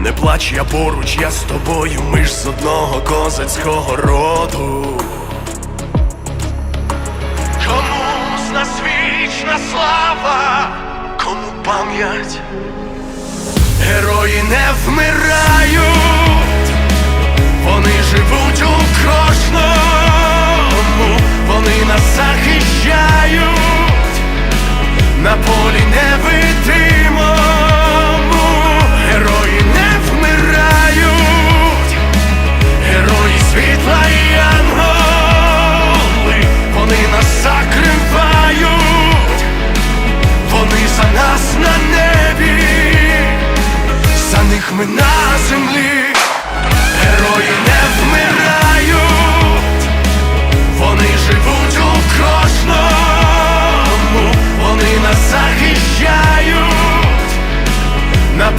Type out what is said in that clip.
Не плач, я поруч, я з тобою, ми ж з одного козацького роду. Кому з нас вічна слава, кому пам'ять, герої не вмирають, землі, герої не вмирають, вони живуть у кожному, вони нас захищають. на